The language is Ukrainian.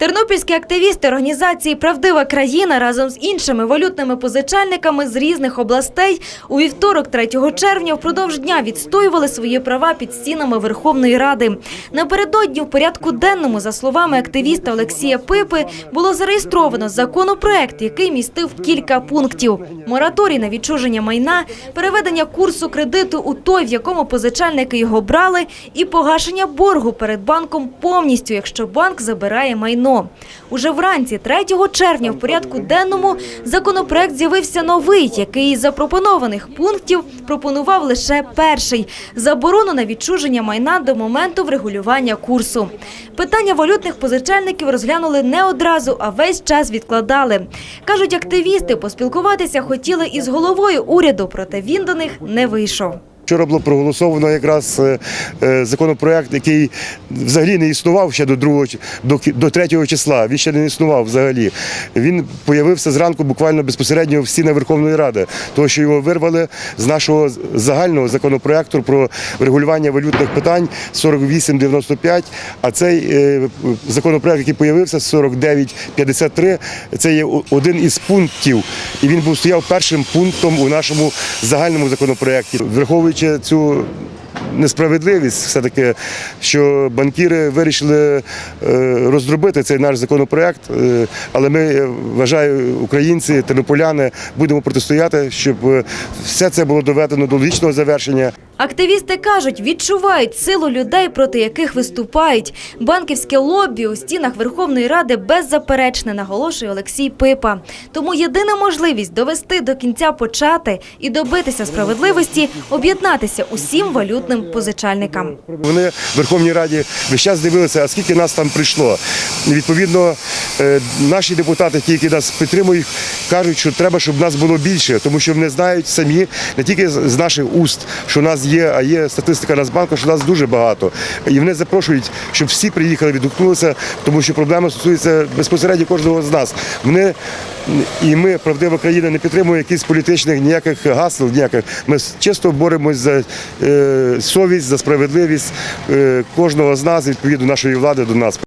Тернопільські активісти організації Правдива країна разом з іншими валютними позичальниками з різних областей у вівторок, 3 червня, впродовж дня відстоювали свої права під стінами Верховної Ради. Напередодні в порядку денному, за словами активіста Олексія Пипи, було зареєстровано законопроект, який містив кілька пунктів: мораторій на відчуження майна, переведення курсу кредиту у той, в якому позичальники його брали, і погашення боргу перед банком повністю, якщо банк забирає майно. Уже вранці 3 червня в порядку денному законопроект з'явився новий, який із запропонованих пунктів пропонував лише перший – заборону на відчуження майна до моменту врегулювання курсу. Питання валютних позичальників розглянули не одразу, а весь час відкладали. Кажуть, активісти поспілкуватися хотіли із головою уряду, проте він до них не вийшов. Вчора було проголосовано якраз е, е, законопроект, який взагалі не існував ще до другого до, до 3 числа. Він ще не існував взагалі. Він появився зранку буквально безпосередньо в стінах Верховної Ради, тому що його вирвали з нашого загального законопроекту про регулювання валютних питань 4895. А цей е, законопроект, який появився 4953, це є один із пунктів, і він був стояв першим пунктом у нашому загальному законопроекті, враховуючи цю. Несправедливість все-таки, що банкіри вирішили розробити цей наш законопроект, е, але ми, вважаю, українці, тернополяни будемо протистояти, щоб е, все це було доведено до логічного завершення. Активісти кажуть, відчувають силу людей, проти яких виступають. Банківське лобі у стінах Верховної Ради беззаперечне, наголошує Олексій Пипа. Тому єдина можливість довести до кінця почати і добитися справедливості – об'єднатися усім валютним позичальникам. Вони в Верховній Раді весь час дивилися, а скільки нас там прийшло. Відповідно, наші депутати, ті, які нас підтримують, кажуть, що треба, щоб нас було більше, тому що вони знають самі, не тільки з наших уст, що нас є, а є статистика Нацбанку, що нас дуже багато. І вони запрошують, щоб всі приїхали, відгукнулися, тому що проблема стосується безпосередньо кожного з нас. Вони і ми, правдива країна, не підтримуємо якихось політичних ніяких гасел, ніяких. Ми чисто боремось за е, совість, за справедливість е, кожного з нас, відповідно нашої влади до нас.